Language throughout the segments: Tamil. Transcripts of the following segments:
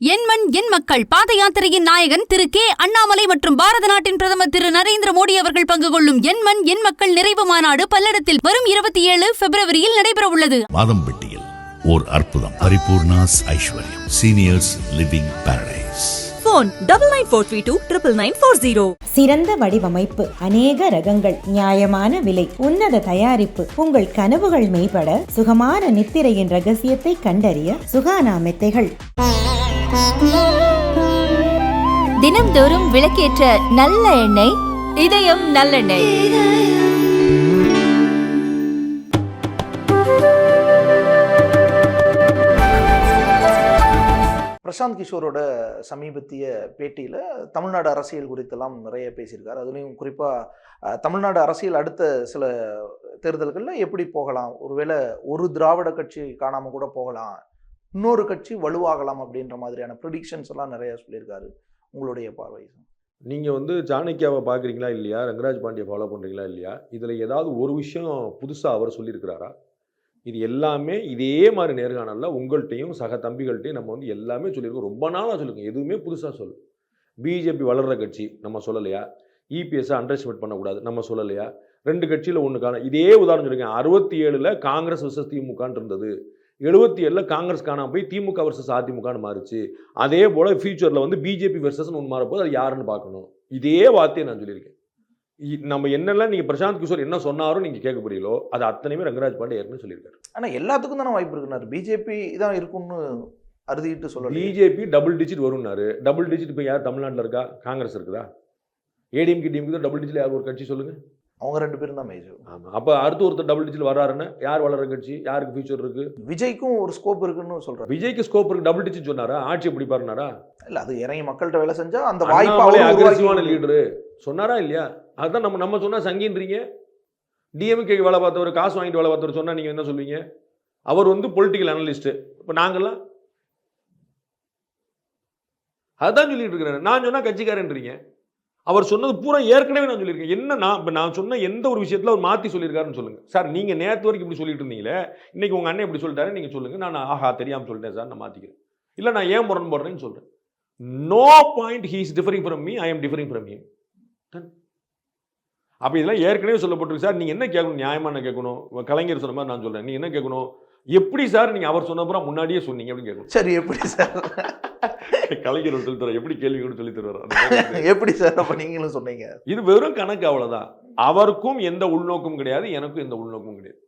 என் மண் என் மக்கள். பாத யாத்திரையின் நாயகன் திரு கே. அண்ணாமலை மற்றும் பாரத நாட்டின் பிரதமர் திரு நரேந்திர மோடி அவர்கள் பங்கு கொள்ளும் என் மண் என் மக்கள் நிறைவு மாநாடு பல்லடத்தில் வரும் இருபத்தி ஏழு பிப்ரவரியில் நடைபெறவுள்ளது. மாதம்பட்டியில் ஓர் அற்புதம். Paripoornas Aishwaryam. Seniors living paradise phone double nine four three two triple nine four zero சிறந்த வடிவமைப்பு அநேக ரகங்கள் நியாயமான விலை உன்னத தயாரிப்பு உங்கள் கனவுகள் மெய்ப்பட சுகமான நித்திரையின் ரகசியத்தை கண்டறிய சுகானா மெத்தைகள். தினம்தோறும் விளக்கேற்ற நல்ல எண்ணெய் இதயம் நல்லெண்ணெய். பிரசாந்த் கிஷோரோட சமீபத்திய பேட்டியில் தமிழ்நாடு அரசியல் குறித்தெல்லாம் நிறைய பேசியிருக்காரு. அதுலேயும் குறிப்பாக தமிழ்நாடு அரசியல் அடுத்த சில தேர்தல்களில் எப்படி போகலாம்? ஒருவேளை ஒரு திராவிட கட்சி காணாமல் கூட போகலாம். இன்னொரு கட்சி வலுவாகலாம் அப்படின்ற மாதிரியான ப்ரிடிக்ஷன்ஸ் எல்லாம் நிறைய சொல்லியிருக்காரு. உங்களுடைய பார்வை? நீங்கள் வந்து சாணக்கியாவை பார்க்குறீங்களா இல்லையா? ரங்கராஜ் பாண்டியை ஃபாலோ பண்ணுறீங்களா இல்லையா? இதில் ஏதாவது ஒரு விஷயம் புதுசாக அவர் சொல்லியிருக்கிறாரா? இது எல்லாமே இதே மாதிரி நேர்காணலில் உங்கள்கிட்டையும் சக தம்பிகள்கிட்டையும் நம்ம வந்து எல்லாமே சொல்லியிருக்கோம். ரொம்ப நாளாக சொல்லியிருக்கோம். எதுவுமே புதுசாக சொல்லு பிஜேபி வளர்கிற கட்சி நம்ம சொல்லலையா? E இபிஎஸ்ஸை அண்டர்ஸ்டிமேட் பண்ணக்கூடாது. நம்ம சொல்லலையா? ரெண்டு கட்சியில் ஒன்றுக்கான இதே உதாரணம் சொல்லியிருக்கேன். அறுபத்தி ஏழில் காங்கிரஸ் விசஸ் திமுகன்னு இருந்தது. எழுபத்தி ஏழில் காங்கிரஸ் காணாமல் போய் திமுக வர்சஸ் அதிமுகன்னு மாறுச்சு. அதே போல் ஃபியூச்சரில் வந்து பிஜேபி வெர்சஸ்னு ஒன்று மாறப்போது அது யாருன்னு பார்க்கணும். இதே வார்த்தையை நான் சொல்லியிருக்கேன். நம்ம என்னெல்லாம் நீங்கள் பிரசாந்த் கிஷோர் என்ன சொன்னாரோ நீங்கள் கேட்க புரியலோ அது அத்தனையுமே ரங்கராஜ் பாண்டே ஏற்கனவே சொல்லியிருக்காரு. ஆனால் எல்லாத்துக்கும் தானே வாய்ப்பு இருக்குனாரு. பிஜேபி தான் இருக்கும்னு அறுதிட்டு சொல்லலை. பிஜேபி டபுள் டிஜிட் வரும்னாரு. டபுள் டிஜிட் இப்போ யார் தமிழ்நாட்டில் இருக்கா? காங்கிரஸ் இருக்குதா? ஏடிஎம்கே டிஎம்கே தான் டபுள் டிஜிட் யார் ஒரு கட்சி சொல்லுங்க? அவங்க ரெண்டு பேரும் தான் மேஜர் ஆமாம் அப்போ அடுத்து ஒருத்தர் டபுள் டிஜிட் வராருன்னு யார் வளர கட்சி? யாருக்கு ஃபியூச்சர் இருக்கு? விஜய்க்கும் ஒரு ஸ்கோப் இருக்குன்னு சொல்றாரு. விஜய்க்கு ஸ்கோப் இருக்கு டபுள் டிஜிட் சொன்னாரா? ஆட்சி எப்படி பாருனாரா இல்ல அது இறங்கி மக்கள்கிட்ட வேலை செஞ்சா அந்த வாய்ப்பு உருவாக்கி- லீடரு சொன்னாரா இல்லையா? அதுதான் நம்ம நம்ம சொன்னால் சங்கின்றீங்க. டிஎம்கே வேலை பார்த்தவர் காசு வாங்கிட்டு வேலை பார்த்தவர் சொன்னால் நீங்கள் என்ன சொல்லுவீங்க அவர் வந்து பொலிட்டிக்கல் அனலிஸ்ட்டு இப்போ நாங்கள்லாம் அதுதான் சொல்லிட்டு இருக்கிறாரு. நான் சொன்னால் கட்சிக்காரன்றீங்க. அவர் சொன்னது பூரா ஏற்கனவே நான் சொல்லியிருக்கேன். என்ன நான் இப்போ நான் சொன்ன எந்த ஒரு விஷயத்தில் அவர் மாற்றி சொல்லியிருக்காருன்னு சொல்லுங்கள் சார் நீங்கள் நேற்று வரைக்கும் இப்படி சொல்லிட்டு இருந்தீங்களே இன்றைக்கி உங்கள் அண்ணன் இப்படி சொல்லிட்டாரு நீங்கள் சொல்லுங்கள் நான் ஆஹா தெரியாமல் சொல்லிட்டேன் சார் நான் மாற்றிக்கிறேன் இல்லை நான் ஏன் முரண் போடுறேன்னு சொல்கிறேன் no point he is differing from me I am differing from him அப்போ இதெல்லாம் ஏற்கனவே சொல்லப்பட்டிருக்கு சார். நீங்கள் என்ன கேட்கணும்? நியாயமா என்ன கேட்கணும்? கலைஞர் சொன்ன மாதிரி நான் சொல்கிறேன் நீங்கள் என்ன கேட்கணும்? எப்படி சார் நீங்கள் அவர் சொன்னப்புறம் முன்னாடியே சொன்னீங்க அப்படின்னு கேட்கணும். சரி எப்படி சார்? கலைஞர் சொல்லி தர எப்படி கேள்வி கூட சொல்லி தருவார். எப்படி சார்? அப்ப நீங்களும் சொன்னீங்க. இது வெறும் கணக்கு அவ்வளவுதான். அவருக்கும் எந்த உள்நோக்கம் கிடையாது. எனக்கும் எந்த உள்நோக்கம் கிடையாது.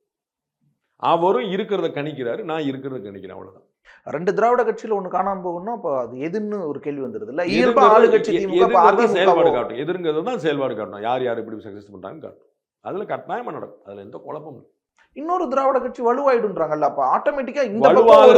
அவரும் இருக்கிறத கணிக்கிறாரு. நான் இருக்கிறத கணிக்கிறேன். அவ்வளவுதான். ரெண்டு திராவிட கட்சியில ஒண்ணு காணாம போகணும்னா அப்ப அது எதுன்னு ஒரு கேள்வி வந்துருது இல்ல? இயல்பா ஆளு கட்சி திமுக அப்ப எதுங்கிறது தான் செயல்பாடு காட்டும் எதிர்ங்கிறது தான் செயல்பாடு காட்டணும். யார் யார் எப்படி சக்ஸஸ் பண்றாங்கன்னு காட்டும் அதுல கட்டாயமா நடக்கும். அதுல எந்த குழப்பமும் இல்லை. இன்னொரு திராவிட கட்சி வலுவாயிடுன்றாங்கல்ல அப்ப ஆட்டோமேட்டிக்கா இந்த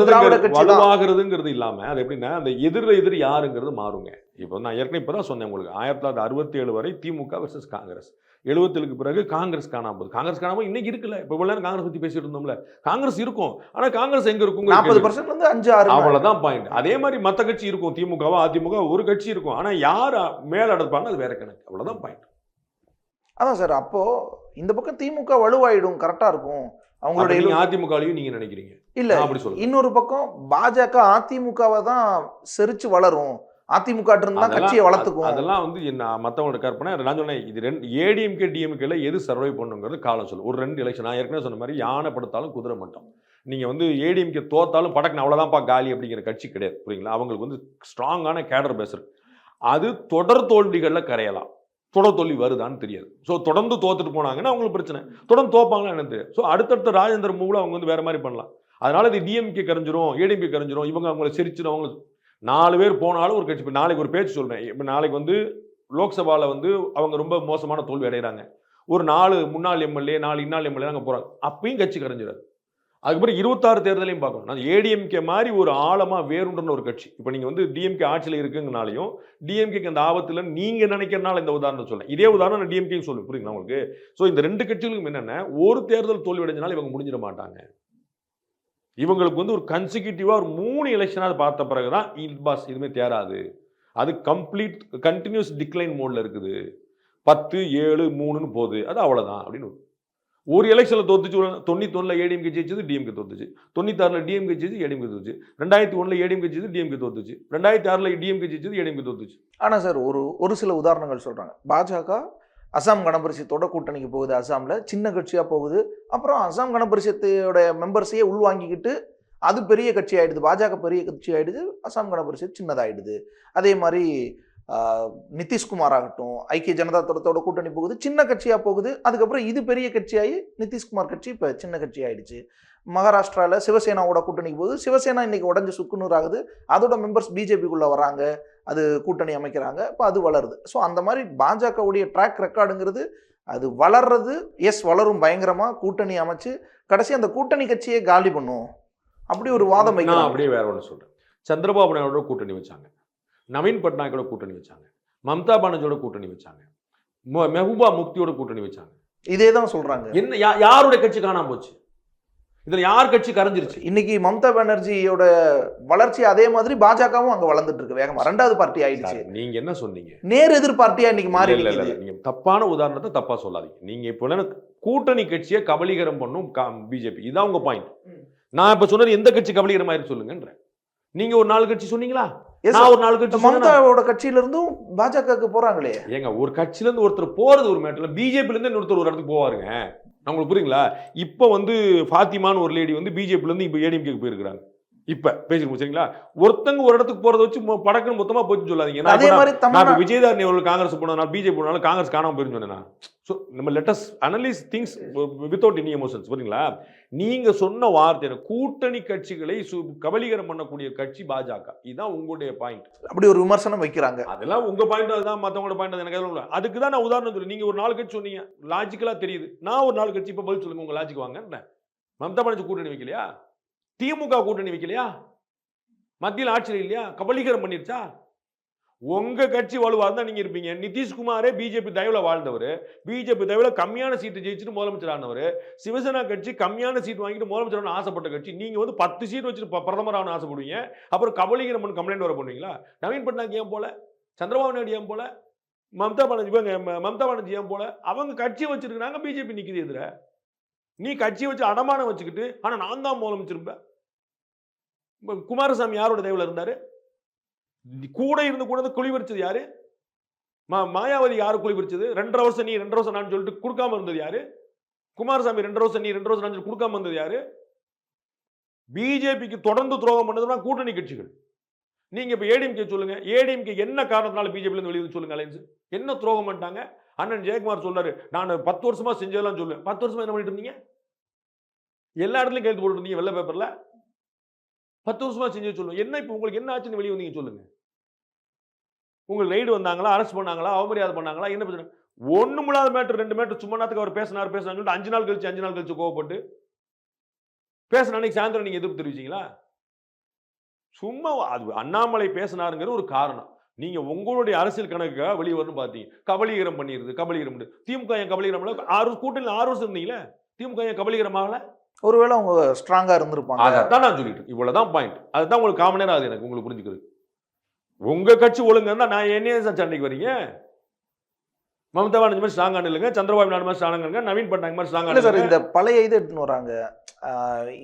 திராவிட கட்சி வலுவாகிறதுங்கிறது இல்லாம அது எப்படின்னா அந்த எதிர் எதிர் யாருங்கிறது மாறுங்க. இப்போ நான் ஏற்கனவே இப்பதான் சொன்னேன் உங்களுக்கு. ஆயிரத்தி தொள்ளாயிரத்தி அறுபத்தி ஏழு வரை திமுக வர்சஸ் காங்கிரஸ். எழுபத்தேழுக்கு பிறகு காங்கிரஸ் காணாம போகுது. காங்கிரஸ் காணாம இன்னைக்கு இருக்குல்ல. இப்போ இவ்வளவு நேரம் காங்கிரஸ் பத்தி பேசிட்டு இருந்தோம்ல. காங்கிரஸ் இருக்கும். ஆனா காங்கிரஸ் எங்க இருக்கும்? நாற்பது பர்சன்ட் இருந்து அஞ்சு ஆறு அவ்வளவுதான் பாயிண்ட் அதே மாதிரி மத்த கட்சி இருக்கும். திமுகவா அதிமுக ஒரு கட்சி இருக்கும். ஆனா யார் மேல அடப்பாங்க அது வேற கணக்கு. அவ்வளவுதான் பாயிண்ட் அதான் சார் அப்போ இந்த பக்கம் திமுக வலுவாயிடும். கரெக்டா இருக்கும். அவங்களுடைய அதிமுகலையும் நீங்க நினைக்கிறீங்க. இல்ல அப்படி சொல்றேன். இன்னொரு பக்கம் பாஜக அதிமுகவை தான் செரிச்சு வளரும். அதிமுக இருந்தா கட்சியை வளர்த்துக்கும் அதெல்லாம் வந்து என்ன மற்றவங்களோட கற்பனை நான் சொன்னேன் இது ரெண்டு ஏடிஎம்கே டிஎம்கேல எது சர்வை பண்ணுங்கிறது காலம் சொல்லு ஒரு ரெண்டு எலெக்ஷன் நான் ஏற்கனவே சொன்ன மாதிரி யானை படுத்தாலும் குதிரை மட்டும். நீங்கள் வந்து ஏடிஎம்கே தோத்தாலும் படக்கு அவ்வளோதான்ப்பா காலி அப்படிங்கிற கட்சி கிடையாது புரியுங்களா? அவங்களுக்கு வந்து ஸ்ட்ராங்கான கேடர் பேஸ் இருக்கு. அது தொடர் தோல்விகளில் கரையலாம். தொடர் தோல்வி வருதான்னு தெரியாது. ஸோ தொடர்ந்து தோத்துட்டு போனாங்கன்னா அவங்களுக்கு பிரச்சனை. தொடர்ந்து தோப்பாங்களா எனக்கு தெரியாது. ஸோ அடுத்தடுத்த ராஜேந்திர மூவில் அவங்க வந்து வேற மாதிரி பண்ணலாம். அதனால இது டிஎம்கே கரைஞ்சிரும் ஏடிஎம்கே கரைஞ்சிரும் இவங்க அவங்கள சிரிச்சிடும் அவங்க நாலு பேர் போனாலும் ஒரு கட்சி நாளைக்கு ஒரு பேச்சு சொல்கிறேன் இப்போ நாளைக்கு வந்து லோக்சபாவில் வந்து அவங்க ரொம்ப மோசமான தோல்வி அடைகிறாங்க. ஒரு நாலு முன்னாள் எம்எல்ஏ நாலு இன்னாள் எம்எல்ஏ அங்கே போகிறாங்க அப்பயும் கட்சி கரைஞ்சிடாது. அதுக்கப்புறம் இருபத்தாறு தேர்தலையும் பார்க்கணும். நான் ஏடிஎம்கே மாதிரி ஒரு ஆழமாக வேறுன்ற ஒரு கட்சி. இப்போ நீங்கள் வந்து டிஎம்கே ஆட்சியில் இருக்குங்கனாலையும் டிஎம்கேக்கு அந்த ஆபத்தில் நீங்கள் நினைக்கிறனால இந்த உதாரணம் சொல்லேன் இதே உதாரணம் நான் டிஎம்கேயும் சொல்லுவேன் புரியுங்களா உங்களுக்கு? ஸோ இந்த ரெண்டு கட்சிகளுக்கும் என்னென்ன? ஒரு தேர்தல் தோல்வி அடைஞ்சனால இவங்க முடிஞ்சிட மாட்டாங்க. இவங்களுக்கு வந்து ஒரு கன்சிக்யூட்டிவாக ஒரு மூணு எலெக்ஷனாக பார்த்த பிறகு தான் பாஸ் இதுமே தேராது. அது கம்ப்ளீட் கண்டினியூஸ் டிக்ளைன் மோடில் இருக்குது. பத்து ஏழு மூணுன்னு போகுது. அது அவ்வளோதான் அப்படின்னு ஒரு எலெக்ஷனில் தோத்துச்சு தொண்ணூத்தொன்னில் ஏடிஎம்கே ஜெயிச்சது டிஎம்கே தோத்துச்சு. தொண்ணூத்தாறில் டிஎம்கே ஜெயிச்சு ஏடிஎம்கே தோத்துச்சு. ரெண்டாயிரத்தி ஒன்றில் ஏடிஎம்கே ஜெயிச்சது டிஎம்கே தோத்துச்சு. ரெண்டாயிரத்தி ஆறில் டிஎம்கே ஜெயிச்சது ஏடிஎம்கே தோத்துச்சு. ஆனால் சார் ஒரு ஒரு சில உதாரணங்கள் சொல்கிறாங்க பாஜக அசாம் கணபரிசத்தோட கூட்டணிக்கு போகுது அசாமில். சின்ன கட்சியாக போகுது. அப்புறம் அசாம் கணபரிசத்தோட மெம்பர்ஸையே உள்வாங்கிக்கிட்டு அது பெரிய கட்சி ஆகிடுது பாஜக பெரிய கட்சி ஆகிடுது அசாம் கணபரிசத் சின்னதாயிடுது. அதே மாதிரி நிதிஷ்குமார் ஆகட்டும் ஐக்கிய ஜனதா தளத்தோட கூட்டணி போகுது சின்ன கட்சியா போகுது. அதுக்கப்புறம் இது பெரிய கட்சியாகி நிதிஷ்குமார் கட்சி இப்போ சின்ன கட்சி ஆயிடுச்சு. மகாராஷ்டிரால சிவசேனாவோட கூட்டணிக்கு போகுது. சிவசேனா இன்னைக்கு உடஞ்சு சுக்குநூறு ஆகுது. அதோட மெம்பர்ஸ் பிஜேபிக்குள்ள வராங்க. அது கூட்டணி அமைக்கிறாங்க. இப்போ அது வளருது. ஸோ அந்த மாதிரி பாஜகவுடைய ட்ராக் ரெக்கார்டுங்கிறது அது வளர்றது எஸ் வளரும் பயங்கரமா கூட்டணி அமைச்சு கடைசி அந்த கூட்டணி கட்சியை காலி பண்ணும். அப்படி ஒரு வாதம் அப்படியே வேற ஒன்று சொல்றேன். சந்திரபாபு நாயுடோட கூட்டணி வச்சாங்க. நவீன் பட்நாயக்கோட கூட்டணி வச்சாங்க. மம்தா பானர்ஜியோட கூட்டணி வச்சாங்க. மொ- மெஹபூபா முக்தியோட கூட்டணி வச்சாங்க. இதே தான் சொல்றாங்க. என்ன யாருடைய கட்சி காணாம போச்சு? இதுல யார் கட்சி கரைஞ்சிருச்சு? இன்னைக்கு மம்தா பானர்ஜியோட வளர்ச்சி அதே மாதிரி பாஜகவும் அங்க வளர்ந்துட்டு இருக்கு. வேகமா ரெண்டாவது பார்ட்டி ஆயிடுச்சு. நீங்க என்ன சொன்னீங்க? நேர் எதிர் பார்ட்டியா இன்னைக்கு மாறி இல்ல, நீங்க தப்பான உதாரணத்தை தப்பா சொல்லாதீங்க. நீங்க இப்போ என்ன கூட்டணி கட்சியை கபலீகரம் பண்ணும் பிஜேபி. இதான் உங்க பாயிண்ட். நான் இப்ப சொன்னது எந்த கட்சி கபலீகரம் ஆயிருக்கு சொல்லுங்கன்ற நீங்க ஒரு நாலு கட்சி சொன்னீங்களா? நான். ஒரு நாலு கட்சி? மம்தாவோட கட்சியில இருந்தும் பாஜகவுக்கு போறாங்களே? ஏங்க ஒரு கட்சியில இருந்து ஒருத்தர் போறது ஒரு மேட்டர்ல பிஜேபில இருந்து இன்னொருத்தர் ஒரு இடத்துக்கு போவாருங்க. உங்களுக்கு புரியுங்களா? இப்போ வந்து ஃபாத்திமான்னு ஒரு லேடி வந்து பிஜேபில இருந்து இப்போ ஏடிஎம்கேக்கு போயிருக்காங்க இப்ப பேசிருக்கோம் சரிங்களா? ஒருத்தங்க ஒரு இடத்துக்கு போறத வச்சு படக்குன்னு மொத்தமா போச்சு சொல்லாதீங்க. அதே மாதிரி நான் விஜயதாரணி அவர்கள் காங்கிரஸ் போனதுனால பிஜேபி போனாலும் காங்கிரஸ் காணாம போயிருந்து சொன்னேன் ஸோ நம்ம let's analyse things without any emotions புரியுங்களா நீங்க சொன்ன வார்த்தை? கூட்டணி கட்சிகளை கபலீகரம் பண்ணக்கூடிய கட்சி பாஜக. இதுதான் உங்களுடைய பாயிண்ட் அப்படி ஒரு விமர்சனம் வைக்கிறாங்க. அதெல்லாம் உங்க பாயிண்ட் அதுதான் மத்தவங்களோட பாயிண்ட் எனக்கு எதுவும் இல்லை. அதுக்கு தான் நான் உதாரணம் சொல்லி நீங்க ஒரு நாலு கட்சி சொன்னீங்க. லாஜிக்கலா தெரியுது. நான் ஒரு நாலு கட்சி இப்ப பதில் சொல்லுங்க உங்க லாஜிக் வாங்க. மம்தா பானர்ஜி கூட்டணி வைக்கலையா? திமுக கூட்டணி வைக்கலையா? மத்தியில் ஆட்சியில் இல்லையா? கபலீகரம் பண்ணிருச்சா? உங்க கட்சி வலுவா இருந்தா நீங்க இருப்பீங்க. நிதிஷ்குமாரே பிஜேபி தயவுல வாழ்ந்தவர். பிஜேபி தயவுல கம்மியான சீட்டு ஜெயிச்சுட்டு முதலமைச்சர் ஆனவர். சிவசேனா கட்சி கம்மியான சீட் வாங்கிட்டு முதலமைச்சர் ஆசைப்பட்ட கட்சி. நீங்க வந்து பத்து சீட் வச்சுட்டு பிரதமர் ஆகணும்னு ஆசைப்படுவீங்க. அப்புறம் கபலீகரம் பண்ணி கம்ப்ளைண்ட் வர பண்ணுவீங்களா? நவீன் பட்நாயக் ஏன் போல? சந்திரபாபு நாயுடு ஏன் போல? மம்தா பானர்ஜி இவங்க ம- மம்தா பானர்ஜி ஏன் போல? அவங்க கட்சி வச்சிருக்கிறாங்க பிஜேபி நிற்குது எதிர. நீ கட்சியை வச்சு அடமானம் வச்சுக்கிட்டு ஆனால் நான் தான் முதலமைச்சிருப்பேன் குமாரசாமி யாரோட தயவுல இருந்தாரு? கூட இருந்து கூட இருந்து குழி யாரு? மா- மாயாவதி யாரு குழிபறிச்சது ரெண்டரை வருஷம் நீ ரெண்டரை வருஷம் நான் சொல்லிட்டு கொடுக்காம இருந்தது யாரு? குமாரசாமி ரெண்டரை வருஷம் நீ ரெண்டரை வருஷம் நான் சொல்லி கொடுக்காம இருந்தது யாரு? பிஜேபிக்கு தொடர்ந்து துரோகம் பண்ணதுனா கூட்டணி கட்சிகள். நீங்க இப்ப ஏடிஎம்கே சொல்லுங்க. ஏடிஎம்கே என்ன காரணத்தினால பிஜேபி இருந்து வெளியே சொல்லுங்க அலைன்ஸ் என்ன துரோகம் பண்ணிட்டாங்க? அண்ணன் ஜெயக்குமார் சொல்றாரு நான் பத்து வருஷமா செஞ்சதெல்லாம் சொல்லுவேன். பத்து வருஷமா என்ன பண்ணிட்டு இருந்தீங்க? எல்லா இடத்துலையும் கைது போட்டு இருந்தீங்க வெள்ளை பேப்பர்ல பத்து வருஷமா செஞ்சு சொல்லுவோம் என்ன இப்போ உங்களுக்கு என்ன ஆச்சுன்னு வெளியே வந்தீங்க சொல்லுங்க. உங்களுக்கு ரைடு வந்தாங்களா அரெஸ்ட் பண்ணாங்களா அவமரியாதை பண்ணாங்களா என்ன பிரச்சனை? ஒண்ணுமில்லாத மேட்டர் ரெண்டு மேட்டர் சும்மா நேரத்துக்கு அவர் பேசினார் பேசினார் சொல்லிட்டு அஞ்சு நாள் கழிச்சு அஞ்சு நாள் கழிச்சு கோவப்பட்டு பேசின அன்னைக்கு சாயந்தரம் நீங்க எதிர்ப்பு தெரிவிச்சீங்களா? சும்மா அது அண்ணாமலை பேசினாருங்கிற ஒரு காரணம். நீங்க உங்களுடைய அரசியல் கணக்குக்காக வெளியே வரணும் பாத்தீங்க. கபலீகரம் பண்ணிருது கபலீகரம் திமுக என் கபலீகரம் ஆறு கூட்டணி ஆறு வருஷம் இருந்தீங்களே? திமுக ஏன் கபலீகரம் ஒருவேளை அவங்க ஸ்ட்ராங்கா இருந்திருப்பாங்க. அதான் நான் சொல்லிட்டு இருக்கேன். இவ்வளவுதான் பாயிண்ட் அதுதான் உங்களுக்கு காமனே ஆகுது எனக்கு உங்களுக்கு புரிஞ்சுக்கிறது. உங்க கட்சி ஒழுங்கா இருந்தா நான் என்னையே சார் சண்டைக்கு வரீங்க? மம்தா பானர்ஜி மாதிரி ஸ்ட்ராங்கா இல்லைங்க சந்திரபாபு நாயுடு மாதிரி ஸ்ட்ராங்கா நவீன் பட்நாயக் மாதிரி இல்ல சார் இந்த பழைய இது எடுத்துன்னு வராங்க.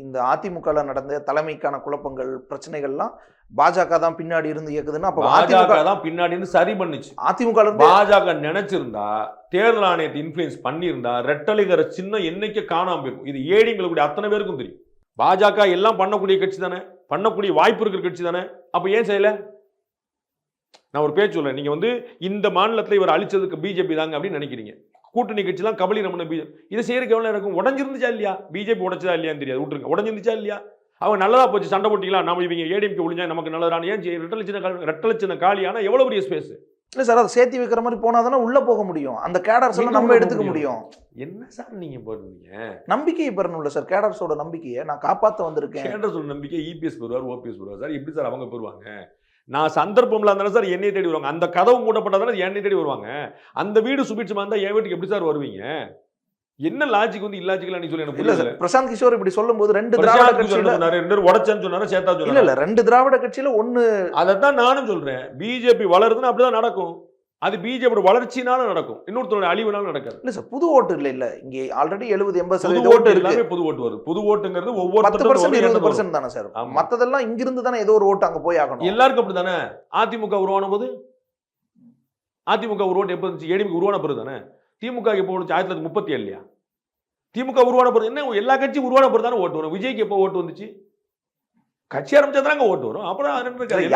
இந்த அதிமுகல நடந்த தலைமைக்கான குழப்பங்கள் பிரச்சனைகள்லாம் பாஜக தான் பின்னாடி இருந்து இயக்குதுன்னு அப்ப பாஜக தான் பின்னாடி இருந்து சரி பண்ணுச்சு. அதிமுக பாஜக நினைச்சிருந்தா தேர்தல் ஆணையத்தை இன்ஃபுளுன்ஸ் பண்ணியிருந்தா ரெட்டலைங்கிற சின்னம் என்னைக்கு காணாம போயிருக்கும். இது ஏடிங்களுக்கு அத்தனை பேருக்கும் தெரியும். பாஜக எல்லாம் பண்ணக்கூடிய கட்சி தானே? பண்ணக்கூடிய வாய்ப்பு இருக்கிற கட்சி தானே? அப்ப ஏன் செய்யல? நான் ஒரு பேச்சு சொல்றேன். நீங்க வந்து இந்த மாநிலத்துல இவர் அழிச்சதுக்கு பிஜேபி தாங்க அப்படின்னு நினைக்கிறீங்க. கூட்டணி கட்சிலாம் கபலி ரமண பிஜேபி இதை செய்யறதுக்கு எவ்வளவு இருக்கும்? உடஞ்சிருந்துச்சா இல்லையா? பிஜேபி உடைச்சதா இல்லையான்னு தெரியாது. விட்டுருங்க. உடஞ்சிருந்துச்சா இல்லையா? அவங்க நல்லதா போச்சு. சண்டை போட்டிங்களா? நம்ம இவங்க ஏடிஎம்கே ஒழிஞ்சா நமக்கு நல்லதான ஏன் ரெட்டலட்சண ரெட்டலட்சண காலியானா எவ்வளவு பெரிய ஸ்பேஸ் இல்ல சார் அதை சேர்த்து வைக்கிற மாதிரி போனா தானே உள்ள போக முடியும். அந்த கேடர்ஸ் எல்லாம் நம்ம எடுத்துக்க முடியும்? என்ன சார் நீங்க போடுறீங்க? நம்பிக்கையை பெறணும்ல சார். கேடர்ஸோட நம்பிக்கையை நான் காப்பாத்த வந்திருக்கேன். சொல்ற நம்பிக்கை இபிஎஸ் பெறுவார் ஓபிஎஸ் பெறுவார். சார் எப்படி சார் அவங்க பெறுவாங்க? நான் சந்தர்ப்பம்ல இருந்தாலும் சார் என்னை தேடி வருவாங்க. அந்த கதவு மூடப்பட்டதால என்னை தேடி வருவாங்க. அந்த வீடு சுபிட்சமா இருந்தா என் வீட்டுக்கு எப்படி சார் வருவீங்க? என்ன லாஜிக் வந்து இல்லாஜிக்கலா நீ சொல்லி எனக்கு இல்ல சார் பிரசாந்த் கிஷோர் இப்படி சொல்லும்போது ரெண்டு திராவிட கட்சியில ரெண்டு பேரும் உடைச்சேன்னு சொன்னாரு சேத்தா சொன்னாரு இல்ல ரெண்டு திராவிட கட்சியில ஒண்ணு அதைத்தான் நானும் சொல்றேன். பிஜேபி வளருதுன்னு அப்படிதான் நடக்கும். அது பிஜேபி வளர்ச்சினால நடக்கும். இன்னொருத்தரோட அழிவுனால நடக்காது. இல்ல சார் புது ஓட்டு இல்ல இல்ல. இங்க ஆல்ரெடி எழுபது எண்பது புது சதவீத ஓட்டு எல்லாமே புது ஓட்டு வருது. புது ஓட்டுங்கிறது பத்து ஒவ்வொருத்தரும் பர்சன்ட் இருபது. பர்சன்ட் தானே சார். மத்ததெல்லாம் இங்கிருந்து தானே ஏதோ ஒரு ஓட்டு அங்க போய் ஆகணும். எல்லாருக்கும் அப்படிதானே? அதிமுக உருவான போது? அதிமுக ஒரு ஓட்டு எப்போ இருந்துச்சு? ஏடிஎம்கே உருவான பிறகு தானே? திமுக எப்போ ஆயிரத்தி தொள்ளாயிரத்தி முப்பத்தி ஏழுலையா? திமுக உருவான பிறகு என்ன? எல்லா கட்சியும் உருவான பிறகு தானே ஓட்டு வரும். விஜய்க்கு எப்போ ஓட்டு வந்துச்சு? கட்சி ஆரம்பிச்சா தானே ஓட்டு வரும். அப்புறம்?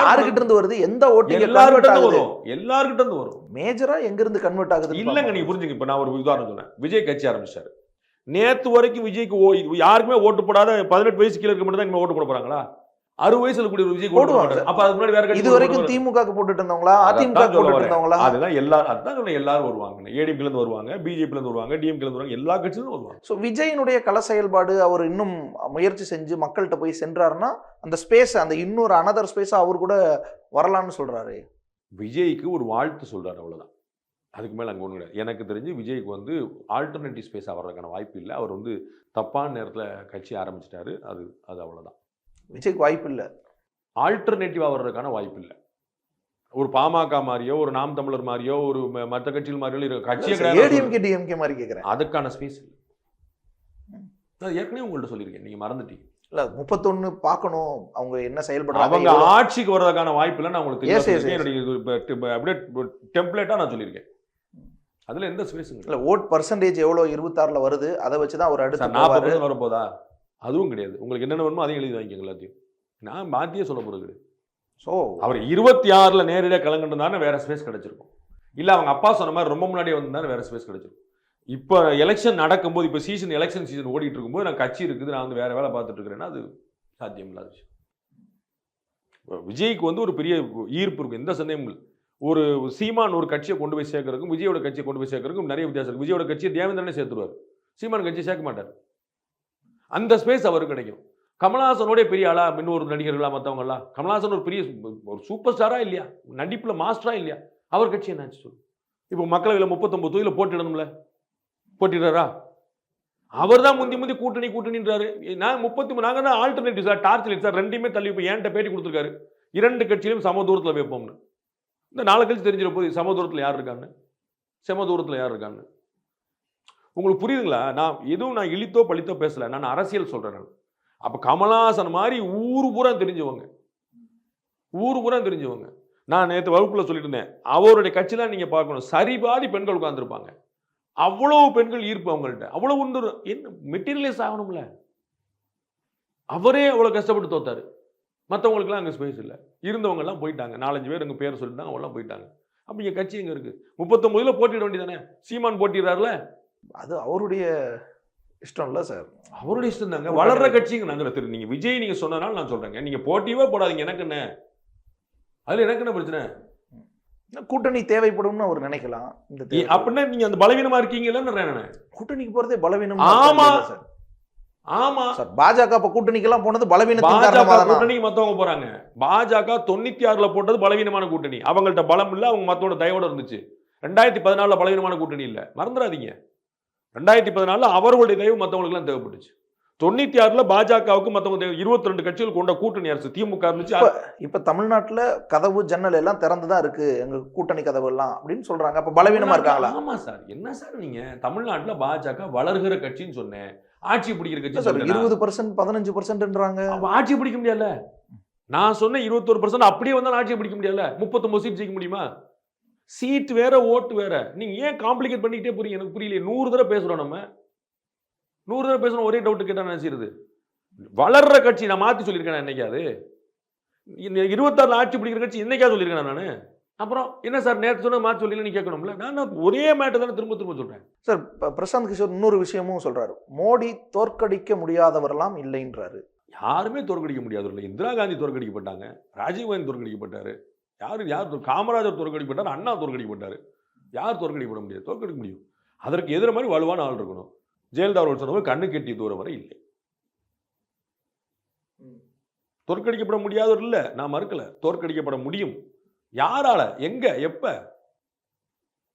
யாருகிட்ட இருந்து வருது? எந்த ஓட்டு எல்லாருக்கிட்ட இருந்து வரும். எல்லாருக்கிட்ட இருந்து வரும். மேஜரா எங்க இருந்து கன்வெர்ட் ஆகுது இல்லங்க நீங்க புரிஞ்சுங்க. இப்ப நான் ஒரு உதாரணம் சொன்னேன் விஜய் கட்சி ஆரம்பிச்சாரு. நேத்து வரைக்கும் விஜய்க்கு ஓ யாருக்குமே ஓட்டு போடாத பதினெட்டு வயசு கீழே இருக்க மட்டும் தான் ஓட்டு போட போறாங்களா? அறுபது வயசுல கூடிய ஒரு விஜய் போடுவாங்க. அப்ப அதுக்கு முன்னாடி வேற இது வரைக்கும் திமுக போட்டுட்டு இருந்தவங்களா அதிமுக போட்டுட்டு. இருந்தவங்களா அதுதான் எல்லா அதான் எல்லாரும் வருவாங்க. ஏடிஎம்ல இருந்து வருவாங்க பிஜேபில இருந்து வருவாங்க டிஎம்கே இருந்து வருவாங்க. எல்லா கட்சியிலும் வருவாங்க. ஸோ விஜயினுடைய கள செயல்பாடு அவர் இன்னும் முயற்சி செஞ்சு மக்கள்கிட்ட போய் சென்றாருன்னா அந்த ஸ்பேஸ் அந்த இன்னொரு அனதர் ஸ்பேஸ் அவர் கூட வரலாம்னு சொல்றாரு. விஜய்க்கு ஒரு வாழ்த்து சொல்றாரு அவ்வளவுதான். அதுக்கு மேல அங்க ஒண்ணு கிடையாது. எனக்கு தெரிஞ்சு விஜய்க்கு வந்து ஆல்டர்னேட்டிவ் ஸ்பேஸ் வர்றதுக்கான வாய்ப்பு இல்லை. அவர் வந்து தப்பான நேரத்துல கட்சி ஆரம்பிச்சிட்டாரு. அது அது அவ்வளவுதான். விஜய்க்கு வாய்ப்பு இல்ல ஆல்டர்னேட்டிவா வர்றதுக்கான வாய்ப்பு இல்லை ஒரு பாமக மாதிரியோ ஒரு நாம் தமிழர் மாதிரியோ ஒரு ம- மத்த கட்சிகள் மாதிரியோ இருக்க கட்சியே ஏடிஎம்கே டிஎம்கே மாதிரி கேக்குறேன். அதுக்கான ஸ்பேஸ் இல்லை. நான் ஏற்கனவே உங்கள்ட்ட சொல்லியிருக்கேன். நீங்க மறந்துட்டீங்க. இல்ல முப்பத்தொன்னு பார்க்கணும். அவங்க என்ன செயல்படுறாங்க அவங்க ஆட்சிக்கு வர்றதுக்கான வாய்ப்பு இல்லை நான் உங்களுக்கு. என்னுடைய அப்படியே டெம்ப்ளேட்டா நான் சொல்லியிருக்கேன். அதுல எந்த ஸ்பேஸும் இல்ல ஓட் பர்சன்டேஜ் எவ்வளவு இருபத்தாறுல வருது. அதை வச்சுதான் அவர் அடுத்து சார் நாற்பது. வரப்போதா? அதுவும் கிடையாது. உங்களுக்கு என்னென்ன வேணுமோ அதையும் எழுதி வாங்கிக்கோங்க எல்லாத்தையும். நான் மாத்தியே சொல்ல கிடையாது. சோ அவர் இருபத்தி ஆறுல நேரடியாக கலந்துருந்தானே வேற ஸ்பேஸ் கிடைச்சிருக்கும். இல்ல அவங்க அப்பா சொன்ன மாதிரி ரொம்ப முன்னாடியே வந்திருந்தானே வேற ஸ்பேஸ் கிடைச்சிருக்கும். இப்போ எலெக்ஷன் நடக்கும்போது இப்போ சீசன் எலெக்ஷன் சீசன் ஓடிட்டு இருக்கும்போது நான் கட்சி இருக்குது நான் வந்து வேற வேலை பார்த்துட்டு இருக்கிறேன்னா அது சாத்தியம் இல்லாத விஷயம் விஜய்க்கு வந்து ஒரு பெரிய ஈர்ப்பு இருக்கும். எந்த சந்தேகமும் இல்லை. ஒரு சீமான் ஒரு கட்சியை கொண்டு போய் சேர்க்கறதுக்கும் விஜயோட கட்சியை கொண்டு போய் சேர்க்கறதுக்கும் நிறைய வித்தியாசம் இருக்கு. விஜயோட கட்சியை தேவேந்திரனே சேர்த்துருவார். சீமான் கட்சியை சேர்க்க மாட்டார். அந்த ஸ்பேஸ் அவருக்கு கிடைக்கும். கமலஹாசனோட பெரிய ஆளா இன்னொரு நடிகர்களா மற்றவங்களா கமலஹாசன் ஒரு பெரிய ஒரு சூப்பர் ஸ்டாரா இல்லையா? நடிப்பில் மாஸ்டரா இல்லையா? அவர் கட்சி என்னாச்சு சொல்லு. இப்போ மக்களவையில் முப்பத்தொம்பது தொகுதியில் போட்டிடணும்ல போட்டிடுறாரா? அவர் தான் முந்தி முந்தி கூட்டணி கூட்டணின்றாரு. நான் முப்பத்தி மூணு நாங்கள் தான் alternative sir torch light sir ரெண்டுமே தள்ளி இப்போ என்கிட்ட பேட்டி கொடுத்துருக்காரு. இரண்டு கட்சியிலும் சம தூரத்தில் வைப்போம்னு. இந்த நாலு கட்சி தெரிஞ்சிட போது சம தூரத்தில் யார் இருக்கான்னு செம தூரத்தில் யார் இருக்கான்னு உங்களுக்கு புரியுதுங்களா? நான் எதுவும் நான் இழித்தோ பழித்தோ பேசலை. நான் அரசியல் சொல்கிறேன் நான். அப்போ கமலஹாசன் மாதிரி ஊர் பூரா தெரிஞ்சவங்க. ஊர் பூரா தெரிஞ்சவங்க. நான் நேற்று வகுப்பில் சொல்லிட்டு இருந்தேன். அவருடைய கட்சியில நீங்கள் பார்க்கணும். சரிபாதி பெண்கள் உட்காந்துருப்பாங்க அவ்வளோ பெண்கள் ஈர்ப்பு அவங்கள்ட்ட. அவ்வளோ ஒன்று என்ன மெட்டீரியலைஸ் ஆகணும்ல? அவரே அவ்வளோ கஷ்டப்பட்டு தோத்தார். மற்றவங்களுக்குலாம் அங்கே ஸ்பேஸ் இல்லை. இருந்தவங்கெல்லாம் போயிட்டாங்க. நாலஞ்சு பேர் எங்கள் பேர் சொல்லிட்டாங்க அவங்களாம் போயிட்டாங்க. அப்ப இங்கே கட்சி எங்கே இருக்குது முப்பத்தொன்பதுல போட்டிட வேண்டியதானே சீமான் போட்டிடுறாருல அது அவருடைய இஷ்டம் இல்ல சார் அவருடைய இஷ்டம் தாங்க. வளர்ற கட்சிங்க நாங்க திரு. நீங்க விஜய் நீங்க சொன்னனால நான் சொல்றேங்க. நீங்க போட்டியவே போடாதீங்க. எனக்கு என்ன? அதுல எனக்கு என்ன பிரச்சனை? கூட்டணி தேவைப்படும்னு அவர் நினைக்கலாம். இந்த. அப்படின்னா நீங்க அந்த பலவீனமா இருக்கீங்கன்னு நான் கூட்டணிக்கு போறதே பலவீனம் ஆமா. சார் ஆமா. சார் பாஜக இப்ப கூட்டணிக்கெல்லாம் போனது பலவீனத்தின் பாஜக காரணமா கூட்டணிக்கு மத்தவங்க போறாங்க. பாஜக தொண்ணூத்தி ஆறுல போட்டது பலவீனமான கூட்டணி. அவங்கள்ட்ட பலம் இல்ல அவங்க மத்தோட தயவோட இருந்துச்சு. ரெண்டாயிரத்தி பதினாலுல பலவீனமான கூட்டணி இல்ல. மறந்துடாதீங்க. ரெண்டாயிரத்தி பதினாலுல அவர்களுடைய தயவு மத்தவங்களுக்கு எல்லாம் தேவைப்பட்டுச்சு. தொண்ணூத்தி ஆறுல பாஜகவுக்கு மத்தவங்க இருபத்தி ரெண்டு கட்சிகள் கொண்ட கூட்டணி அரசு திமுக இருந்துச்சு. இப்ப தமிழ்நாட்டுல கதவு ஜன்னல் எல்லாம் திறந்துதான் இருக்கு. எங்க கூட்டணி கதவு எல்லாம் அப்படின்னு சொல்றாங்க. அப்ப பலவீனமா இருக்காங்களா? ஆமா சார். என்ன சார் நீங்க? தமிழ்நாட்டுல பாஜக வளர்கிற கட்சின்னு சொன்னேன். ஆட்சி பிடிக்கிற கட்சி? இருபது பர்சன்ட் பதினஞ்சு பர்சன்ட்ன்றாங்க ஆட்சி பிடிக்க முடியல நான் சொன்ன இருபத்தொரு பர்சன்ட் அப்படியே வந்தாலும் ஆட்சி பிடிக்க முடியல முப்பத்தொன்பது சீட் ஜெயிக்க முடியுமா? சீட் வேற ஓட்டு வேற. நீங்க ஏன் காம்ப்ளிகேட் பண்ணிக்கிட்டே போறீங்க? எனக்கு புரியல நூறு தடவை பேசுறோம் நம்ம. நூறு தடவை பேசுறோம் ஒரே டவுட் கேட்டா நினைச்சிருது வளர்ற கட்சி நான் மாத்தி சொல்லியிருக்கேன் என்னைக்காவது இந்த இருபத்தாறுல ஆட்சி பிடிக்கிற கட்சி என்னைக்காவது சொல்லியிருக்கேன் நானு? அப்புறம் என்ன சார் நேற்று சொன்ன மாத்தி சொல்லி நீ கேட்கணும்ல? நான் ஒரே மேட்டர் தானே திரும்ப திரும்ப சொல்றேன். சார் பிரசாந்த் கிஷோர் இன்னொரு விஷயமும் சொல்றாரு. மோடி தோற்கடிக்க முடியாதவரெல்லாம் இல்லைன்றாரு. யாருமே தோற்கடிக்க முடியாது இல்லை. இந்திரா காந்தி தோற்கடிக்கப்பட்டாங்க. ராஜீவ்காந்தி தோற்கடிக்கப்பட்டாரு. யார் யார் காமராஜர் தோற்கடிக்கப்பட்டார் அண்ணா தோற்கடிக்கப்பட்டாரு யார் தோற்கடிக்கப்பட முடியாது தோற்கடிக்க முடியும். அதற்கு எதிர மாதிரி வலுவான ஆள் இருக்கணும். ஜெயலலிதா அவர்கள் சொன்ன மாதிரி கண்ணு கெட்டி தூரம் வரை இல்லை. தோற்கடிக்கப்பட முடியாதவர் இல்லை நான் மறுக்கல. தோற்கடிக்கப்பட முடியும். யாரால எங்க எப்ப?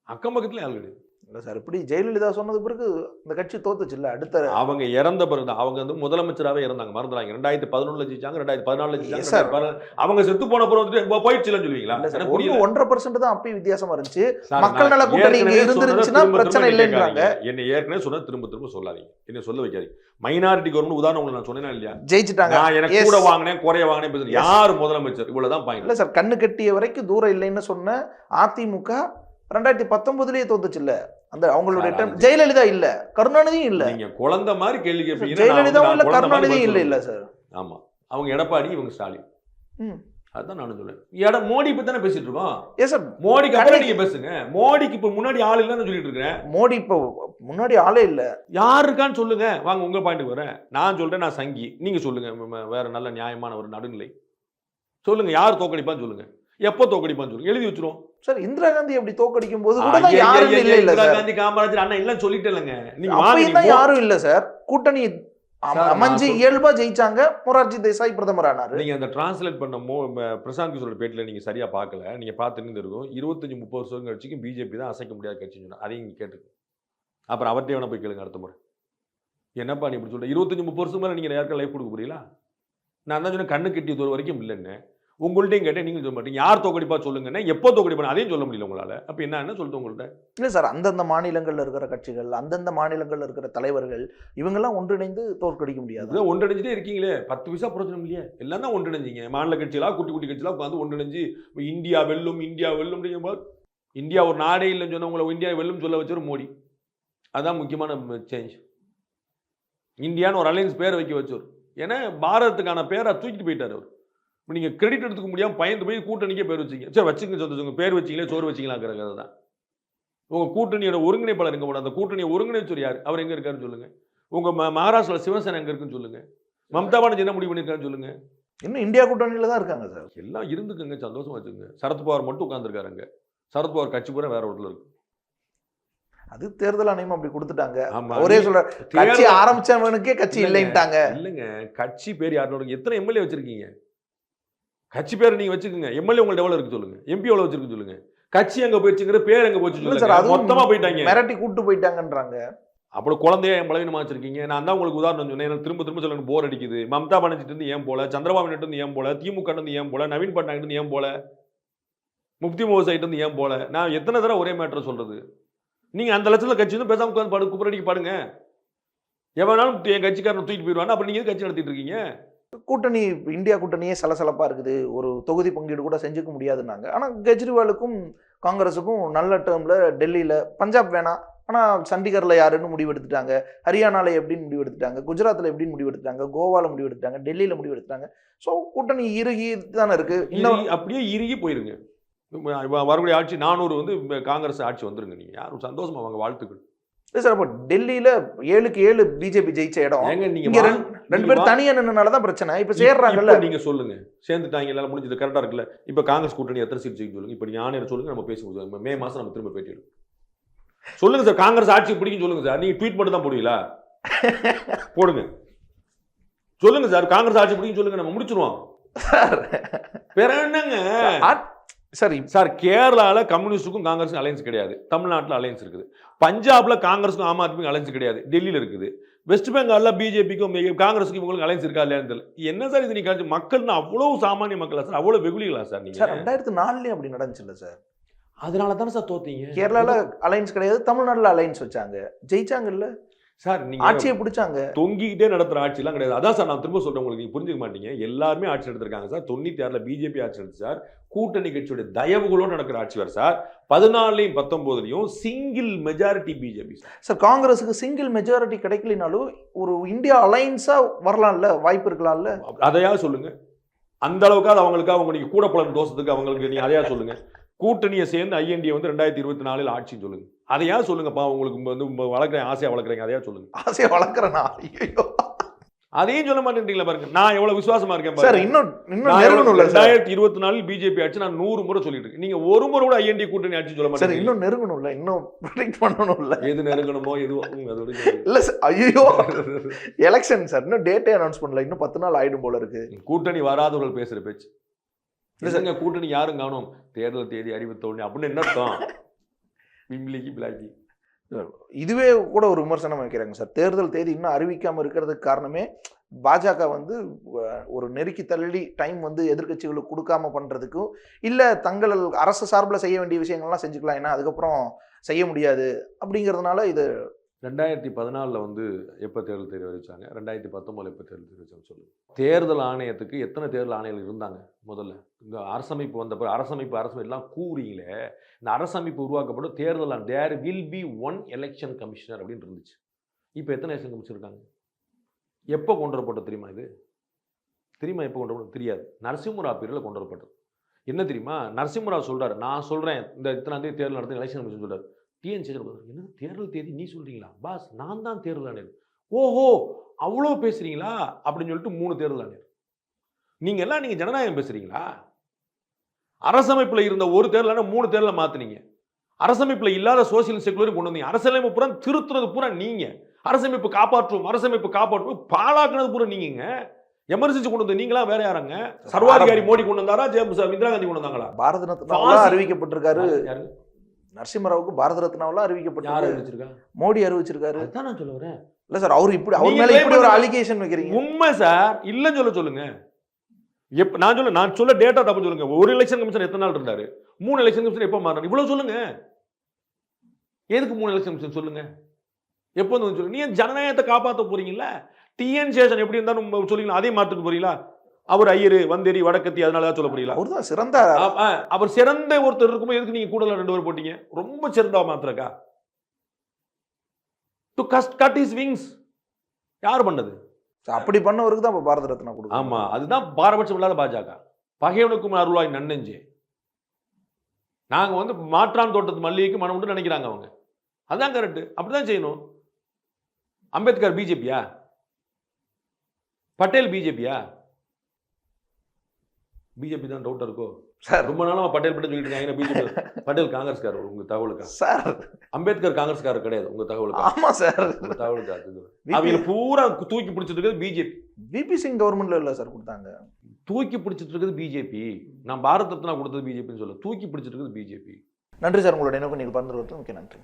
அக்கம் பக்கத்துல ஆள் கிடையாது இல்லை சார் இப்படி ஜெயலலிதா சொன்னது பிறகு இந்த கட்சி தோத்துச்சு இல்ல அடுத்த அவங்க இறந்த பிறகு தான் அவங்க வந்து முதலமைச்சராகவே இறந்தாங்க மறந்துடாங்க ரெண்டாயிரத்தி பதினொன்றுல ஜெயிச்சாங்க ரெண்டாயிரத்தி பதினாலுல Yes, ஜெயிச்சாங்க. பதினாலு- அவங்க செத்து போன அப்புறம் வந்துட்டு போயிடுச்சுலன்னு சொல்லுவீங்களா? இல்ல சார் ஒன்று ஒன்றரை பர்சன்ட் தான் அப்பயும் வித்தியாசமா இருந்துச்சு. சார், மக்கள் நல கூட்டணி திரும்ப பிரச்சனை இல்லைன்றாங்க. என்னை ஏற்கனவே சொன்ன திரும்ப திரும்ப சொல்லாதீங்க. என்ன சொல்ல வைக்காதீங்க. மைனாரிட்டி கவர்மெண்ட் உதாரணம் உங்களுக்கு நான் சொன்னேனா இல்லையா? ஜெயிச்சிட்டாங்க. நான் எனக்கு. கூட வாங்கினேன் குறைய வாங்கினேன். யார் முதலமைச்சர்? இவ்வளவுதான் பாயிண்ட் இல்ல சார் கண்ணு கட்டிய வரைக்கும் தூரம் இல்லைன்னு சொன்ன அதிமுக ரெண்டாயிரத்தி பத்தொன்பதுலயே தோத்துச்சு இல்ல. அந்த அவங்களுடைய அது- ஜெயலலிதா இல்ல கருணாநிதியும் இல்ல. நீங்க குழந்தை மாதிரி கேள்வி கேட்பீங்க ஜெயலலிதாவும் இல்ல கருணாநிதியும் இல்ல இல்ல சார். ஆமா. அவங்க எடப்பாடி இவங்க ஸ்டாலின். ம். அதுதான் நானும் சொல்றேன். எட மோடி பத்தி தானே பேசிட்டு இருக்கோம்? ஏ சார் மோடிக்கு அப்புறம் நீங்க பேசுங்க. மோடிக்கு இப்ப முன்னாடி ஆள் இல்லைன்னு சொல்லிட்டு இருக்கிறேன். மோடி இப்போ முன்னாடி ஆளே இல்ல. யார் இருக்கான்னு சொல்லுங்க. வாங்க உங்க பாயிண்ட்டுக்கு வரேன். நான் சொல்றேன் நான் சங்கி. நீங்க சொல்லுங்க வேற நல்ல நியாயமான ஒரு நடுநிலை. சொல்லுங்க யார் தோக்கடிப்பான்னு சொல்லுங்க. எப்போ தோக்கடிப்பான்னு சொல்லுங்க. எழுதி வச்சிரும் சார் இந்திரா காந்தி அப்படி தோக்கடிக்கும் போது கூட யாரும் இல்ல இல்ல சார் காந்தி காமராஜர் அண்ணா இல்ல சொல்லிட்டேன்லங்க. நீங்க யாரும் இல்ல சார் கூட்டணி அமைஞ்சு இயல்பா ஜெயிச்சாங்க. மொரார்ஜி தேசாய் பிரதமர் ஆனாரு நீங்க அந்த டிரான்ஸ்லேட் பண்ண மோ பிரசாந்த் கிஷோரோட பேட்டில் நீங்க சரியா பார்க்கல. நீங்க பார்த்துட்டு இருக்கும். இருபத்தஞ்சு முப்பது வருஷம் கட்சிக்கும் பிஜேபி தான் அசைக்க முடியாத கட்சின்னு சொன்னா அதையும் கேட்டுக்கு அப்புறம் அவர்கிட்ட வேணா போய் கேளுங்க அடுத்த முறை. என்னப்பா நீ இப்படி சொல்ற? இருபத்தஞ்சு முப்பது வருஷம் மேல நீங்க யாருக்கும் லைஃப் கொடுக்க புரியல நான் தான் சொன்னேன் கண்ணு கட்டி தூரம் வரைக்கும் இல்லைன்னு. உங்கள்ட்டையும் கேட்டேன் நீங்க சொல்ல மாட்டீங்க. யார் தோக்கடிப்பா சொல்லுங்கன்னா எப்போ தோக்கடிப்பா அதையும் சொல்ல முடியல உங்களால. அப்ப என்ன சொல்லிட்டு உங்கள்ட்ட. இல்ல சார் அந்தந்த மாநிலங்கள்ல இருக்கிற கட்சிகள் அந்தந்த மாநிலங்கள்ல இருக்கிற தலைவர்கள் இவங்கெல்லாம் ஒன்றிணைந்து தோற்கடிக்க முடியாது? ஒன்றிணைஞ்சிட்டே இருக்கீங்களே. பத்து பைசா பிரச்சனை இல்லையே. எல்லாம் தான் ஒன்றிணைஞ்சிங்க. மாநில கட்சிகளா குட்டி குட்டி கட்சிகளா உட்காந்து ஒன்றிணைஞ்சு இந்தியா வெல்லும் இந்தியா வெல்லும் இந்தியா ஒரு நாடே இல்லைன்னு சொன்னவங்கள இந்தியா வெல்லும் சொல்ல வச்சவர் மோடி. அதான் முக்கியமான சேஞ்ச் இந்தியான்னு ஒரு அலையன்ஸ் பேரை வைக்க வச்சவர். ஏன்னா பாரதத்துக்கான பேரை தூக்கிட்டு போயிட்டார் அவர். நீங்கள் கிரெடிட் எடுத்துக்க முடியாம பயந்து போய் கூட்டணிக்கே பேர் வச்சிங்க. சரி வச்சுங்க சந்தோஷங்க பேர் வச்சிங்களே சோறு வச்சிங்களாங்கிற கதை தான். உங்கள் கூட்டணியோட ஒருங்கிணைப்பாளர் எங்க போன அந்த கூட்டணியை ஒருங்கிணைச்சவர் யார்? அவர் எங்க இருக்காருன்னு சொல்லுங்க. உங்க ம- மகாராஷ்டிரால சிவசேனா எங்க இருக்குன்னு சொல்லுங்க. மம்தா பானர்ஜி என்ன முடிவு பண்ணிருக்காருன்னு சொல்லுங்க. இன்னும் இந்தியா கூட்டணியில தான் இருக்காங்க சார். எல்லாம் இருந்துக்குங்க சந்தோஷமா வச்சுக்கோங்க. சரத்பவார் மட்டும் உட்காந்துருக்காருங்க சரத்பவார் கட்சி பூரா வேற ஒருத்தர் இருக்கு. அது தேர்தல் ஆணையம் அப்படி கொடுத்துட்டாங்க. ஒரே சொல்ற கட்சி ஆரம்பிச்சவனுக்கே கட்சி. இல்லைன்ட்டாங்க. இல்லைங்க கட்சி பேர் யாரோட எத்தனை எம்எல்ஏ வச்சிருக்கீங்க? கட்சி பேர் நீங்க வச்சுக்கோங்க. எம்எல்ஏ உங்கள்ட்ட எவ்வளவு இருக்கு சொல்லுங்க. எம்பி எவ்வளவு வச்சிருக்கு சொல்லுங்க. கட்சி எங்க போயிடுச்சுங்கிற பேர் எங்க போச்சு இல்ல சார் சொல்லுங்க அதுவும் மொத்தமா போயிட்டாங்க. மிரட்டி கூட்டு போயிட்டாங்கன்றாங்க. அப்படி குழந்தைய என் பலவீனமா வச்சிருக்கீங்க. நான் தான் உங்களுக்கு உதாரணம் சொன்னேன். திரும்ப திரும்ப சொல்ல போர் அடிக்குது. மம்தா பானர்ஜிட்டு இருந்து ஏன் போல? சந்திரபாபு இருந்து ஏன் போல? திமுக இருந்து ஏன் போல? நவீன் பட்நாயக் இருந்து ஏன் போல? முப்தி மோசாயிட்டு இருந்து ஏன் போல? நான் எத்தனை தடவை ஒரே மேட்டர் சொல்றது? நீங்க அந்த லட்சத்துல கட்சி வந்து பேசாம உட்காந்து படு குப்பரடிக்கு பாடுங்க. எவனாலும் என் கட்சிக்காரனை தூக்கிட்டு போயிடுவானா அப்புறம் நீங்க கட்சி நடத்திட்டு இருக்கீங்க? கூட்டணி இந்தியா கூட்டணியே சலசலப்பாக இருக்குது. ஒரு தொகுதி பங்கீடு கூட செஞ்சுக்க முடியாதுன்னாங்க. ஆனால் கெஜ்ரிவாலுக்கும் காங்கிரஸுக்கும் நல்ல டேர்மில் டெல்லியில் பஞ்சாப் வேணாம் ஆனால் சண்டிகரில் யாருன்னு முடிவெடுத்துட்டாங்க. ஹரியானால எப்படின்னு முடிவெடுத்துட்டாங்க. குஜராத்தில் எப்படின்னு முடிவெடுத்துட்டாங்க. கோவால முடிவெடுத்துட்டாங்க. டெல்லியில் முடிவெடுத்துட்டாங்க. ஸோ கூட்டணி இறுகி தானே இருக்குது இன்னும் அப்படியே இறுகி போயிருங்க. வரக்கூடிய ஆட்சி நானூறு வந்து காங்கிரஸ் ஆட்சி வந்துருங்க நீங்கள் யாரும் சந்தோஷமா வாங்க வாழ்த்துக்கள். இல்ல சார் அப்போ டெல்லியில ஏழுக்கு ஏழு பிஜேபி ஜெயிச்ச இடம். ஏங்க ரெண்டு பேரும் தனியா நின்னனால தான் பிரச்சனை. இப்ப சேர்றாங்கல்ல. நீங்க சொல்லுங்க. சேர்ந்துட்டாங்க எல்லாம் முடிஞ்சது. கரெக்டா இருக்குல்ல. இப்ப காங்கிரஸ் கூட்டணி எத்தனை சீட் ஜெயிக்கும் சொல்லுங்க. இப்ப ஆணையர் சொல்லுங்க நம்ம பேசுவோம் மே மாசம் நம்ம திரும்ப பேட்டி. சொல்லுங்க சார் காங்கிரஸ் ஆட்சி பிடிக்கும் சொல்லுங்க சார். நீங்க ட்வீட் மட்டும் தான் போடுவீங்களா? போடுங்க. சொல்லுங்க சார் காங்கிரஸ் ஆட்சி பிடிக்கும் சொல்லுங்க நம்ம முடிச்சிருவோம் வேற என்னங்க? சரி சார் கேரளால கம்யூனிஸ்டுக்கும் காங்கிரஸுக்கும் அலையன்ஸ் கிடையாது. தமிழ்நாட்டில் அலையன்ஸ் இருக்குது. பஞ்சாப்ல காங்கிரஸுக்கும் ஆம் ஆத்மிக்கும் அலையன்ஸ் கிடையாது. டெல்லியில இருக்குது. வெஸ்ட் பெங்கால்ல பிஜேபிக்கும் காங்கிரஸுக்கும் இவங்களுக்கு அலையன்ஸ் இருக்கா இல்லையான்னு தெரியல. என்ன சார் இது நீங்க காமிச்சு- மக்கள்னா அவ்வளவு சாமானிய மக்களா சார்? அவ்வளவு வெகுளிகளா சார் சார் நீங்க? ரெண்டாயிரத்து நாலுலயும் அப்படி நடந்துச்சுல்ல சார். அதனால தானே சார் தோத்தீங்க? கேரளால அலைன்ஸ் கிடையாது தமிழ்நாட்டுல அலைன்ஸ் வச்சாங்க. ஜெயிச்சாங்கல்ல? சார் நீங்க ஆட்சியை பிடிச்சாங்க. தொங்கிக்கிட்டே நடத்துற ஆட்சிலாம் கிடையாது. அதான் சார் நான் திரும்ப சொல்றேன் உங்களுக்கு. நீங்க புரிஞ்சுக்க மாட்டீங்க. எல்லாருமே ஆட்சி எடுத்திருக்காங்க சார். தொண்ணூத்தி ஆறுல பிஜேபி ஆட்சி எடுத்து சார். கூட்டணி கட்சியோட தயவுகளோடு நடக்கிற ஆட்சி வேறு சார். பதினாலையும் பத்தொன்பதுலையும் சிங்கிள் மெஜாரிட்டி பிஜேபி சார். காங்கிரஸுக்கு சிங்கிள் மெஜாரிட்டி கிடைக்கலனாலும் ஒரு இந்தியா அலைன்ஸா வரலாம்ல? வாய்ப்பு இருக்கலாம்ல? அதையா சொல்லுங்க. அந்த அளவுக்காவது அவங்களுக்கு அவங்க கூட பலன் தோசத்துக்கு அவங்களுக்கு நீங்க அதையா சொல்லுங்க. கூட்டணியை சேர்ந்து ஐஎன்டியை வந்து ரெண்டாயிரத்தி இருபத்தி நாலில் ஆட்சின்னு சொல்லுங்க. அதையா சொல்லுங்கப்பா உங்களுக்கு வந்து வளர்க்குறேன் ஆசையா வளர்க்குறீங்க? அதையா சொல்லுங்க. ஆசையை வளர்க்குறேனா? ஐயோ அதையும் சொல்ல மாட்டேன்றீங்களா பாருங்க. நான் எவ்வளவு விசுவாசமா இருக்கேன் சார். இன்னும் இன்னும் ரெண்டாயிரத்தி இருபத்தி நாலில் பிஜேபி ஆட்சி நான் நூறு முறை சொல்லிட்டு இருக்கேன். நீங்க ஒரு முறை கூட ஐஎன்டி கூட்டணி ஆட்சி சொல்ல சார் மாட்டேங்க இன்னும் நெருங்கணும்ல இன்னும் ப்ரிடிக்ட் பண்ணணும்ல. எது நெருங்கணுமோ எதுவோ ம், அதோட. இல்ல சார் ஐயோ எலெக்ஷன் சார் இன்னும் டேட்டே அனௌன்ஸ் பண்ணல இன்னும் பத்து நாள் ஆயிடும் போல இருக்கு. கூட்டணி வராதவர்கள் பேசுற பேச்சு. இல்ல சார். கூட்டணி யாரும் காணும்? தேர்தல் தேதி அறிவித்த உடனே அப்படின்னு என்ன அர்த்தம்? பிம்பிளிக்கு பிளாக்கி இதுவே கூட ஒரு விமர்சனம் வைக்கிறாங்க சார். தேர்தல் தேதி இன்னும் அறிவிக்காமல் இருக்கிறதுக்கு காரணமே பாஜக வந்து ஒரு நெருக்கி தள்ளி டைம் வந்து எதிர்க்கட்சிகளுக்கு கொடுக்காம பண்ணுறதுக்கும் இல்லை தங்கள் அரசு சார்பில் செய்ய வேண்டிய விஷயங்கள்லாம் செஞ்சுக்கலாம் ஏன்னா அதுக்கப்புறம் செய்ய முடியாது அப்படிங்கிறதுனால இது ரெண்டாயிரத்தி பதினாலில் வந்து எப்போ தேர்தல் தேர்வு அறிவிச்சாங்க ரெண்டாயிரத்தி பத்தொம்போது எப்போ தேர்தல் தெரிவிச்சாங்க அறிவிச்சாங்க சொல்லுங்க. தேர்தல் ஆணையத்துக்கு எத்தனை தேர்தல் ஆணையர்கள் இருந்தாங்க முதல்ல? இந்த அரசமைப்பு வந்த பிறகு அரசமைப்பு அரசமைப்பு எல்லாம் கூறீங்களே இந்த அரசமைப்பு உருவாக்கப்படும் தேர்தல் there will be one election commissioner அப்படின்னு இருந்துச்சு. இப்போ எத்தனை எலெக்ஷன் கமிஷன் இருக்காங்க? எப்போ கொண்டு வரப்பட்டது தெரியுமா இது? தெரியுமா எப்போ கொண்டு வரப்பட்டது? தெரியாது. நரசிம்மராவ் பீரியடில் கொண்டு வரப்பட்டது. என்ன தெரியுமா? நரசிம்மராவ் சொல்கிறார் நான் சொல்கிறேன் இந்த இத்தனாம் தேர்தல் நடத்த எலெக்ஷன் கமிஷன் சொல்கிறார் டிஎன் சேகர் என்னது? தேர்தல் தேதி நீ சொல்றீங்களா? பாஸ் நான் தான் தேர்தல் ஆணையர். ஓஹோ அவ்வளோ பேசுறீங்களா? அப்படின்னு சொல்லிட்டு மூணு தேர்தல் ஆணையர். நீங்க எல்லாம் நீங்க ஜனநாயகம் பேசுறீங்களா? அரசமைப்புல இருந்த ஒரு தேர்தல் மூணு தேர்தலை மாத்துனீங்க. அரசமைப்புல இல்லாத சோசியல் செக்குலரும் கொண்டு வந்தீங்க. அரசியலமைப்பு பூரா திருத்துறது பூரா நீங்க. அரசமைப்பு காப்பாற்றுவோம் அரசமைப்பு காப்பாற்றுவோம் பாழாக்குனது பூரா நீங்க எமர்ஜென்சி கொண்டு வந்து நீங்களா? வேற யாரங்க? சர்வாதிகாரி மோடி கொண்டு வந்தாரா? ஜெயலலிதா இந்திரா காந்தி கொண்டு வந்தாங்களா? பாரத அறிவிக்கப்பட்டிருக்காரு. நரசிம்மராவுக்கு பாரத ரத்னாவெல்லாம் அறிவிச்சிருக்கா? மோடி அறிவிச்சிருக்காரு. அதுதான் நான் சொல்ல வரேன். இல்ல சார் அவர் இப்படி அவர் மேல இப்படி ஒரு அலிகேஷன் வைக்கிறீங்க. உண்மை சார் இல்லைன்னு சொல்ல சொல்லுங்க. எப்ப நான் சொல்ல நான் சொல்ல டேட்டா தப்பு சொல்லுங்க. ஒரு எலெக்ஷன் கமிஷன் எத்தனை நாள் இருந்தாரு? மூணு எலெக்ஷன் கமிஷன் எப்போ மாறினாரு? இவ்வளவு சொல்லுங்க. எதுக்கு மூணு எலெக்ஷன் கமிஷன் சொல்லுங்க? எப்போ வந்து சொல்லுங்க? நீ ஜனநாயகத்தை காப்பாற்ற போறீங்கல்ல? டிஎன் சேஷன் எப்படி இருந்தாலும் சொல்லிங்களா அதே மாத்துக்கு போறீங்களா? அவர் ஐயரு வந்தேரி வடக்கத்தி அதனால தான் சொல்ல போறீங்களா அவர் தான் சிறந்த அவர் சிறந்த ஒருத்தர் இருக்கும்போது எதுக்கு நீங்க கூடுதலா ரெண்டு பேர் போட்டீங்க? ரொம்ப சிறந்தா மாத்திரக்கா to gust cut is wings யார் பண்ணது? அப்படி பண்ணவருக்கு தான் இப்ப பாரத ரத்னா கொடுக்கும் ஆமா அதுதான் பாரபட்சம் இல்லாத பாஜக. பகைவனுக்கும் அருளாய் நன்னெஞ்சே. நாங்க வந்து மாற்றான் தோட்டத்து மல்லிகைக்கு மனம் உண்டு நினைக்கிறாங்க அவங்க. அதான் கரெக்ட் அப்படிதான் செய்யணும். அம்பேத்கர் பிஜேபியா? பட்டேல் பிஜேபியா? பிஜேபி தான் டவுட் இருக்கோ? சார். ரொம்ப நாளா பட்டேல் பட்டேல் சொல்லிட்டு இருக்காங்க பிஜேபி பட்டேல் காங்கிரஸ்காரர் உங்க தகவலுக்கா? சார். அம்பேத்கர் காங்கிரஸ்காரர் கிடையாது உங்க தகவலுக்கா? ஆமா சார். உங்க தகவலுக்கா. அவங்க பூரா தூக்கி பிடிச்சிட்டு இருக்கிறது பிஜேபி விபி சிங் கவர்மெண்ட்ல இல்ல சார் கொடுத்தாங்க. தூக்கி பிடிச்சிட்டு இருக்கிறது பிஜேபி நான் பாரத் ரத்னா கொடுத்தது பிஜேபின்னு சொல்ல தூக்கி பிடிச்சிட்டு இருக்கிறது பிஜேபி நன்றி சார். உங்களுடைய நோக்கம் நீங்கள் பகிர்ந்து மிக்க நன்றி.